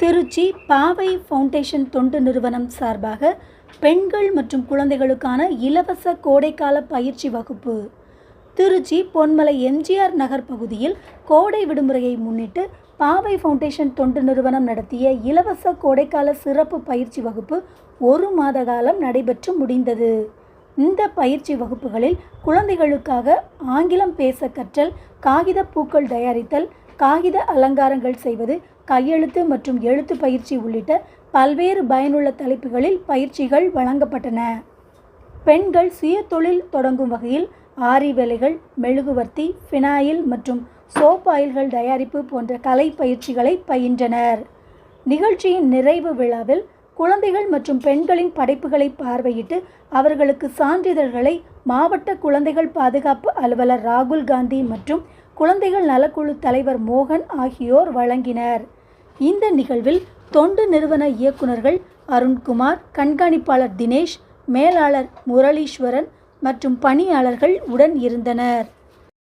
திருச்சி பாவை ஃபவுண்டேஷன் தொண்டு நிறுவனம் சார்பாக பெண்கள் மற்றும் குழந்தைகளுக்கான இலவச கோடைக்கால பயிற்சி வகுப்பு. திருச்சி பொன்மலை எம்ஜிஆர் நகர் பகுதியில் கோடை விடுமுறையை முன்னிட்டு பாவை ஃபவுண்டேஷன் தொண்டு நிறுவனம் நடத்திய இலவச கோடைக்கால சிறப்பு பயிற்சி வகுப்பு ஒரு மாத காலம் நடைபெற்று முடிந்தது. இந்த பயிற்சி வகுப்புகளில் குழந்தைகளுக்காக ஆங்கிலம் பேச கற்றல் காகித பூக்கள் தயாரித்தல் காகித அலங்காரங்கள் செய்வது கையெழுத்து மற்றும் எழுத்து பயிற்சி உள்ளிட்ட பல்வேறு பயனுள்ள தலைப்புகளில் பயிற்சிகள் வழங்கப்பட்டன. பெண்கள் சுய தொழில் தொடங்கும் வகையில் ஆரி வேலைகள் மெழுகுவர்த்தி ஃபினாயில் மற்றும் சோப் ஆயில்கள் தயாரிப்பு போன்ற கலை பயிற்சிகளை பயின்றனர். நிகழ்ச்சியின் நிறைவு விழாவில் குழந்தைகள் மற்றும் பெண்களின் படைப்புகளை பார்வையிட்டு அவர்களுக்கு சான்றிதழ்களை மாவட்ட குழந்தைகள் பாதுகாப்பு அலுவலர் ராகுல் காந்தி மற்றும் குழந்தைகள் நலக்குழு தலைவர் மோகன் ஆகியோர் வழங்கினர். இந்த நிகழ்வில் தொண்டு நிறுவன இயக்குநர்கள் அருண்குமார் கண்காணிப்பாளர் தினேஷ் மேலாளர் முரளீஸ்வரன் மற்றும் பணியாளர்கள் உடன் இருந்தனர்.